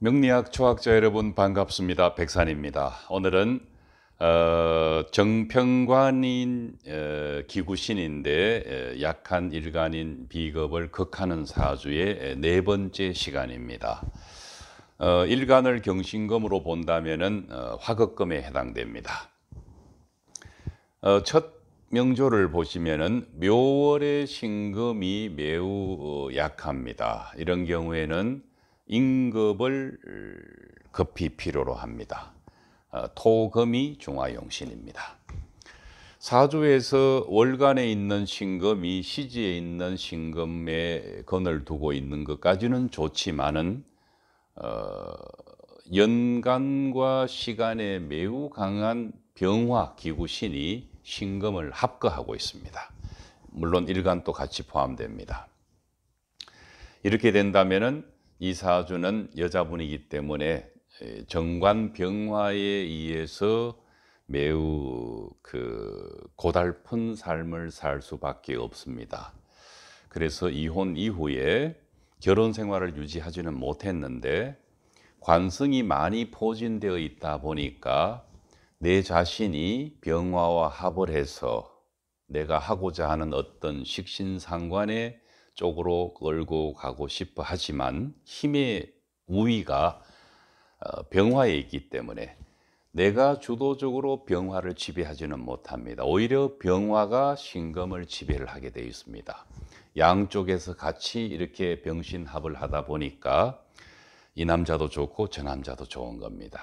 명리학 초학자 여러분 반갑습니다. 백산입니다. 오늘은 어, 정평관인 어, 기구신인데 어, 약한 일간인 비겁을 극하는 사주의 네 번째 시간입니다. 어, 일간을 경신금으로 본다면은 어, 화극금에 해당됩니다. 어, 첫 명조를 보시면은 묘월의 신금이 매우 어, 약합니다. 이런 경우에는 임급을 급히 필요로 합니다. 어, 토금이 중화용신입니다. 사주에서 월간에 있는 신금이 시지에 있는 신금에 건을 두고 있는 것까지는 좋지만은 어, 연간과 시간에 매우 강한 병화 기구신이 신금을 합거하고 있습니다. 물론 일간도 같이 포함됩니다. 이렇게 된다면은 이 사주는 여자분이기 때문에 정관 병화에 의해서 매우 그 고달픈 삶을 살 수밖에 없습니다. 그래서 이혼 이후에 결혼 생활을 유지하지는 못했는데 관성이 많이 포진되어 있다 보니까 내 자신이 병화와 합을 해서 내가 하고자 하는 어떤 식신상관에 쪽으로 끌고 가고 싶어 하지만 힘의 우위가 어, 병화에 있기 때문에 내가 주도적으로 병화를 지배하지는 못합니다. 오히려 병화가 신금을 지배를 하게 되어 있습니다. 양쪽에서 같이 이렇게 병신합을 하다 보니까 이 남자도 좋고 저 남자도 좋은 겁니다.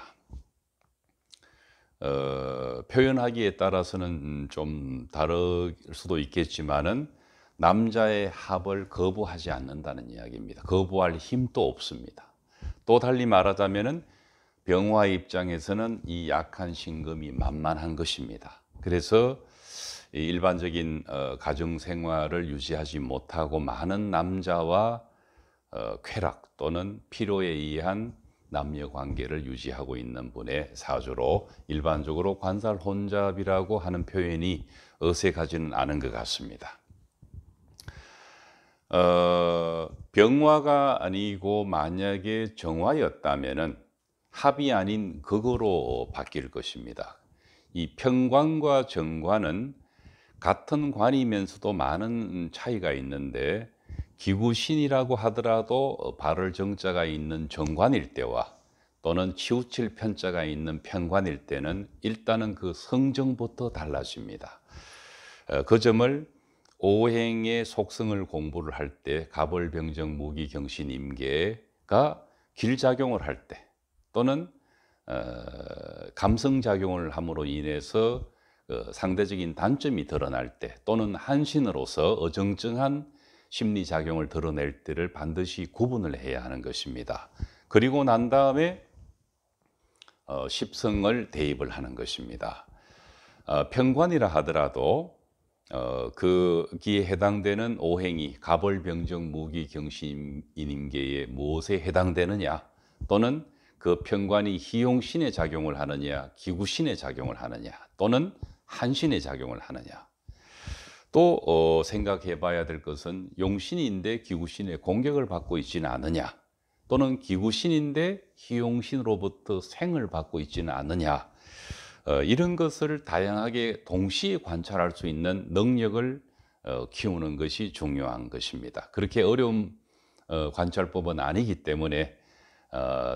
어, 표현하기에 따라서는 좀 다를 수도 있겠지만은 남자의 합을 거부하지 않는다는 이야기입니다. 거부할 힘도 없습니다. 또 달리 말하자면은 병화 입장에서는 이 약한 신금이 만만한 것입니다. 그래서 일반적인 어, 가정 생활을 유지하지 못하고 많은 남자와 어, 쾌락 또는 필요에 의한 남녀 관계를 유지하고 있는 분의 사주로 일반적으로 관살 혼잡이라고 하는 표현이 어색하지는 않은 것 같습니다. 어, 병화가 아니고 만약에 정화였다면은 합이 아닌 극으로 바뀔 것입니다. 이 평관과 정관은 같은 관이면서도 많은 차이가 있는데 기구신이라고 하더라도 발을 정자가 있는 정관일 때와 또는 치우칠 편자가 있는 편관일 때는 일단은 그 성정부터 달라집니다. 어, 그 점을 오행의 속성을 공부를 할 때 가벌병정 무기 경신 임계가 길작용을 할 때 또는 어, 감성작용을 함으로 인해서 그 상대적인 단점이 드러날 때 또는 한신으로서 어정쩡한 심리작용을 드러낼 때를 반드시 구분을 해야 하는 것입니다. 그리고 난 다음에 어, 십성을 대입을 하는 것입니다. 어, 평관이라 하더라도 어, 그기에 해당되는 오행이 가벌병정 무기 경신인임계에 무엇에 해당되느냐? 또는 그 편관이 희용신의 작용을 하느냐 기구신의 작용을 하느냐 또는 한신의 작용을 하느냐? 또 어, 생각해 봐야 될 것은 용신인데 기구신의 공격을 받고 있지는 않느냐? 또는 기구신인데 희용신으로부터 생을 받고 있지는 않느냐? 어, 이런 것을 다양하게 동시에 관찰할 수 있는 능력을 어, 키우는 것이 중요한 것입니다. 그렇게 어려운 어, 관찰법은 아니기 때문에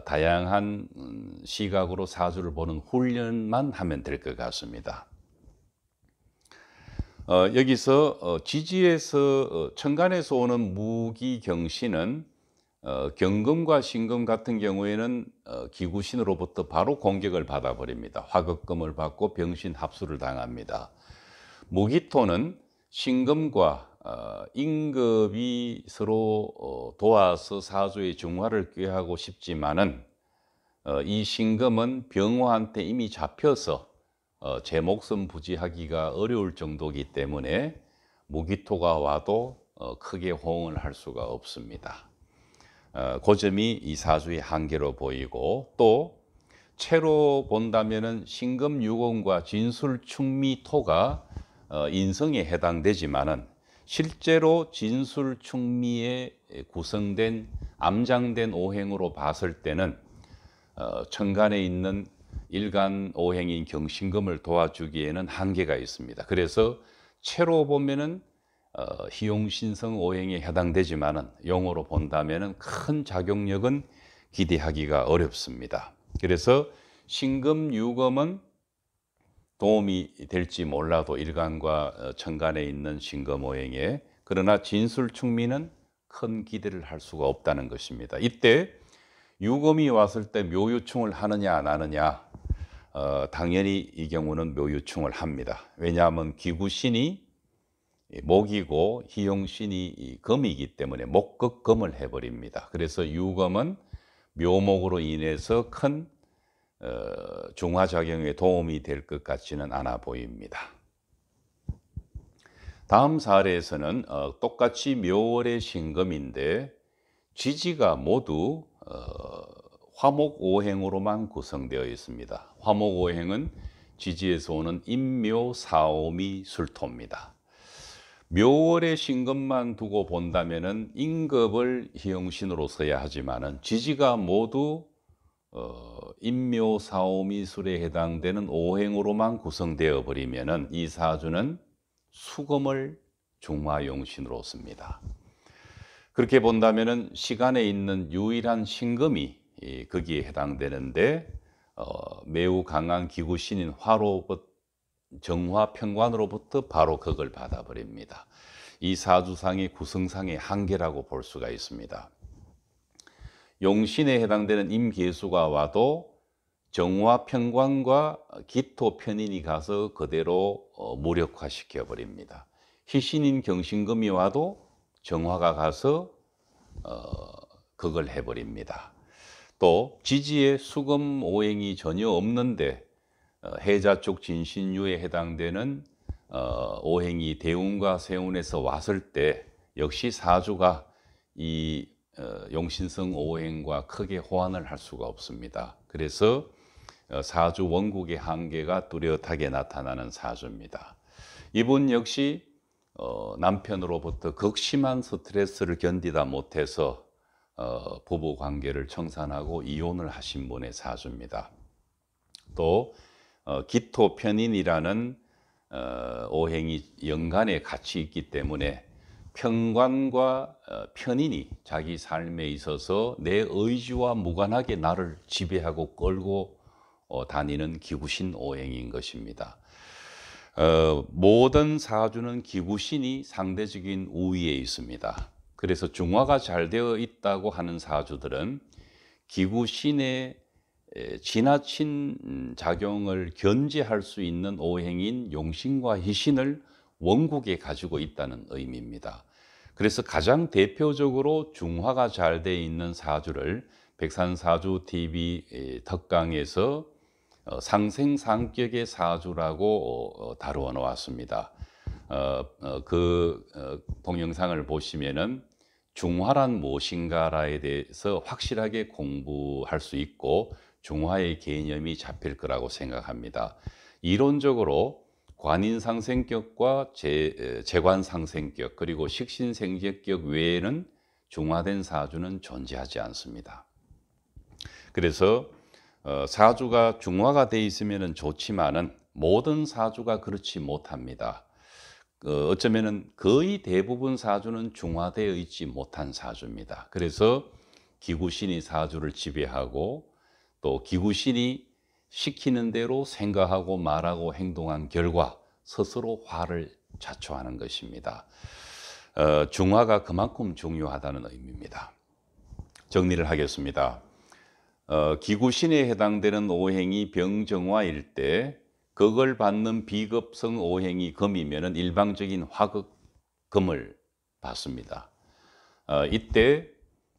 다양한 음, 시각으로 사주를 보는 훈련만 하면 될 것 같습니다. 여기서 지지에서 천간에서 오는 무기경신은 어, 경금과 신금 같은 경우에는 어, 기구신으로부터 바로 공격을 받아버립니다. 화극금을 받고 병신 합수를 당합니다. 무기토는 신금과 어, 임급이 서로 어, 도와서 사주의 중화를 꾀하고 싶지만은 어, 이 신금은 병화한테 이미 잡혀서 어, 제 목숨 부지하기가 어려울 정도이기 때문에 무기토가 와도 어, 크게 호응을 할 수가 없습니다. 어, 그 점이 이 사주의 한계로 보이고 또 채로 본다면은 신금 유공과 진술 충미 토가 어, 인성에 해당되지만은 실제로 진술 충미에 구성된 암장된 오행으로 봤을 때는 어, 천간에 있는 일간 오행인 경신금을 도와주기에는 한계가 있습니다. 그래서 채로 보면은 어, 희용신성 오행에 해당되지만은 용어로 본다면은 큰 작용력은 기대하기가 어렵습니다. 그래서 신금, 유금은 도움이 될지 몰라도 일간과 어, 천간에 있는 신금 오행에 그러나 진술 충미는 큰 기대를 할 수가 없다는 것입니다. 이때 유금이 왔을 때 묘유충을 하느냐 안 하느냐 어, 당연히 이 경우는 묘유충을 합니다. 왜냐하면 기구신이 목이고 희용신이 금이기 때문에 목극금을 해버립니다. 그래서 유금은 묘목으로 인해서 큰 어, 중화작용에 도움이 될 것 같지는 않아 보입니다. 다음 사례에서는 어, 똑같이 묘월의 신금인데 지지가 모두 어, 화목오행으로만 구성되어 있습니다. 화목오행은 지지에서 오는 인묘, 사오미, 술토입니다. 묘월의 신금만 두고 본다면은 인급을 희용신으로 써야 하지만은 지지가 모두 어, 인묘, 사오미, 술에 해당되는 오행으로만 구성되어 버리면은 이 사주는 수금을 중화용신으로 씁니다. 그렇게 본다면은 시간에 있는 유일한 신금이 거기에 해당되는데 어, 매우 강한 기구신인 화로부터 정화 평관으로부터 바로 그걸 받아버립니다. 이 사주상의 구성상의 한계라고 볼 수가 있습니다. 용신에 해당되는 임계수가 와도 정화 평관과 기토 편인이 가서 그대로 어, 무력화시켜 버립니다. 희신인 경신금이 와도 정화가 가서 어, 그걸 해버립니다. 또 지지에 수금 오행이 전혀 없는데 어, 해자 쪽 진신유에 해당되는 어, 오행이 대운과 세운에서 왔을 때 역시 사주가 이 어, 용신성 오행과 크게 호환을 할 수가 없습니다. 그래서 사주 원국의 한계가 뚜렷하게 나타나는 사주입니다. 이분 역시 남편으로부터 극심한 스트레스를 견디다 못해서 부부 관계를 청산하고 이혼을 하신 분의 사주입니다. 또 어, 기토 편인이라는 어, 오행이 연간에 같이 있기 때문에 평관과 어, 편인이 자기 삶에 있어서 내 의지와 무관하게 나를 지배하고 끌고 어, 다니는 기구신 오행인 것입니다. 어, 모든 사주는 기구신이 상대적인 우위에 있습니다. 그래서 중화가 잘 되어 있다고 하는 사주들은 기구신의 지나친 음, 작용을 견제할 수 있는 오행인 용신과 희신을 원국에 가지고 있다는 의미입니다. 그래서 가장 대표적으로 중화가 잘 돼 있는 사주를 백산사주 TV 덕강에서 어, 상생상격의 사주라고 어, 다루어 놓았습니다. 어, 그 동영상을 보시면은 중화란 무엇인가에 대해서 확실하게 공부할 수 있고 중화의 개념이 잡힐 거라고 생각합니다. 이론적으로 관인상생격과 재, 재관상생격 그리고 식신생제격 외에는 중화된 사주는 존재하지 않습니다. 그래서 어, 사주가 중화가 돼 있으면 좋지만은 모든 사주가 그렇지 못합니다. 어, 어쩌면은 거의 대부분 사주는 중화되어 있지 못한 사주입니다. 그래서 기구신이 사주를 지배하고 또 기구신이 시키는 대로 생각하고 말하고 행동한 결과 스스로 화를 자초하는 것입니다. 어, 중화가 그만큼 중요하다는 의미입니다. 정리를 하겠습니다. 어, 기구신에 해당되는 오행이 병정화일 때 그걸 받는 비급성 오행이 금이면 일방적인 화극금을 받습니다. 어, 이때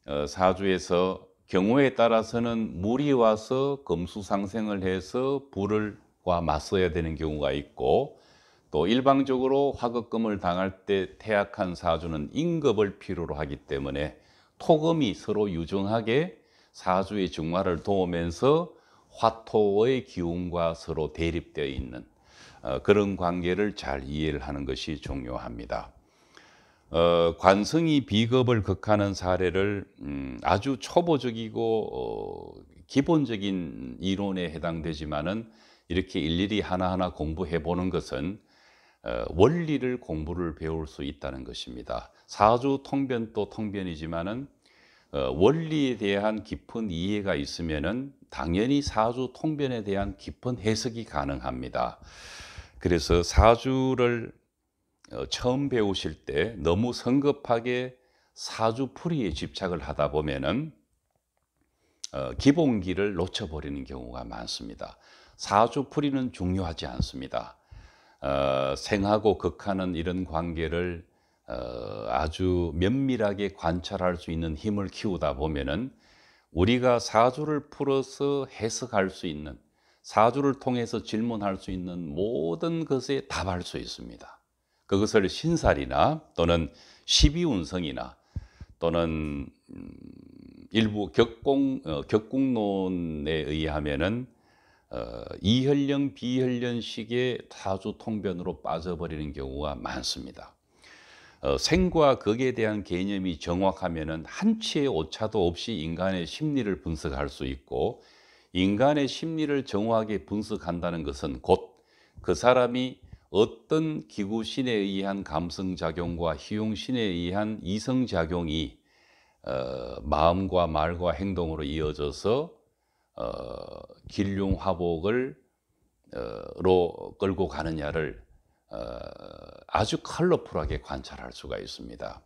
어, 사주에서 경우에 따라서는 물이 와서 금수상생을 해서 불을 과 맞서야 되는 경우가 있고 또 일방적으로 화급금을 당할 때 태약한 사주는 임급을 필요로 하기 때문에 토금이 서로 유정하게 사주의 중화를 도우면서 화토의 기운과 서로 대립되어 있는 어, 그런 관계를 잘 이해를 하는 것이 중요합니다. 어, 관성이 비겁을 극하는 사례를 음, 아주 초보적이고 어, 기본적인 이론에 해당되지만은 이렇게 일일이 하나하나 공부해 보는 것은 어, 원리를 공부를 배울 수 있다는 것입니다. 사주 통변도 통변이지만은 어, 원리에 대한 깊은 이해가 있으면은 당연히 사주 통변에 대한 깊은 해석이 가능합니다. 그래서 사주를 어, 처음 배우실 때 너무 성급하게 사주 풀이에 집착을 하다 보면은 어, 기본기를 놓쳐버리는 경우가 많습니다. 사주 풀이는 중요하지 않습니다. 어, 생하고 극하는 이런 관계를 어, 아주 면밀하게 관찰할 수 있는 힘을 키우다 보면은 우리가 사주를 풀어서 해석할 수 있는 사주를 통해서 질문할 수 있는 모든 것에 답할 수 있습니다. 그것을 신살이나 또는 십이운성이나 또는 음, 일부 격공 어, 격국론에 의하면은 어, 이혈령 비혈련식의 사주 통변으로 빠져버리는 경우가 많습니다. 어, 생과 극에 대한 개념이 정확하면은 한치의 오차도 없이 인간의 심리를 분석할 수 있고 인간의 심리를 정확하게 분석한다는 것은 곧 그 사람이 어떤 기구신에 의한 감성작용과 희용신에 의한 이성작용이 어, 마음과 말과 행동으로 이어져서 어, 길흉화복을 어, 로 끌고 가느냐를 어, 아주 컬러풀하게 관찰할 수가 있습니다.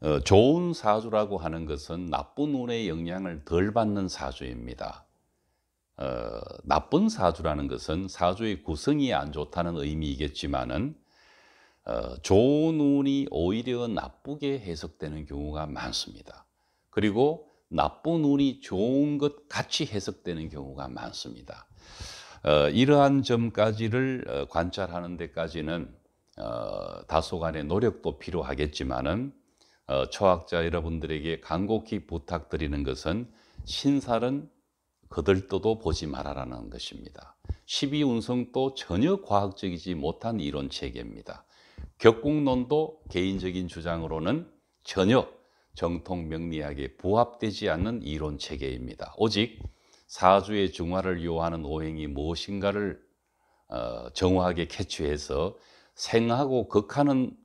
어, 좋은 사주라고 하는 것은 나쁜 운의 영향을 덜 받는 사주입니다. 어, 나쁜 사주라는 것은 사주의 구성이 안 좋다는 의미이겠지만은 어, 좋은 운이 오히려 나쁘게 해석되는 경우가 많습니다. 그리고 나쁜 운이 좋은 것 같이 해석되는 경우가 많습니다. 어, 이러한 점까지를 어, 관찰하는 데까지는 어, 다소간의 노력도 필요하겠지만은 어, 초학자 여러분들에게 간곡히 부탁드리는 것은 신살은 거들떠도 보지 말아라는 것입니다. 12운성도 전혀 과학적이지 못한 이론 체계입니다. 격국론도 개인적인 주장으로는 전혀 정통 명리학에 부합되지 않는 이론 체계입니다. 오직 사주의 중화를 요하는 오행이 무엇인가를 어, 정확하게 캐치해서 생하고 극하는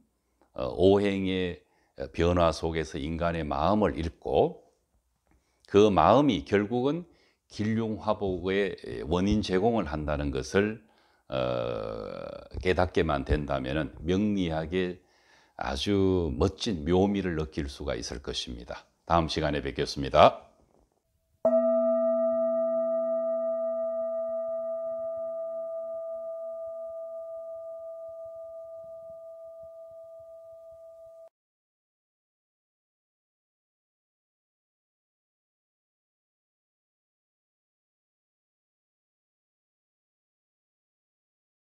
어, 오행의 변화 속에서 인간의 마음을 읽고 그 마음이 결국은 길흉화복의 원인 제공을 한다는 것을 어, 깨닫게만 된다면 명리학의 아주 멋진 묘미를 느낄 수가 있을 것입니다. 다음 시간에 뵙겠습니다.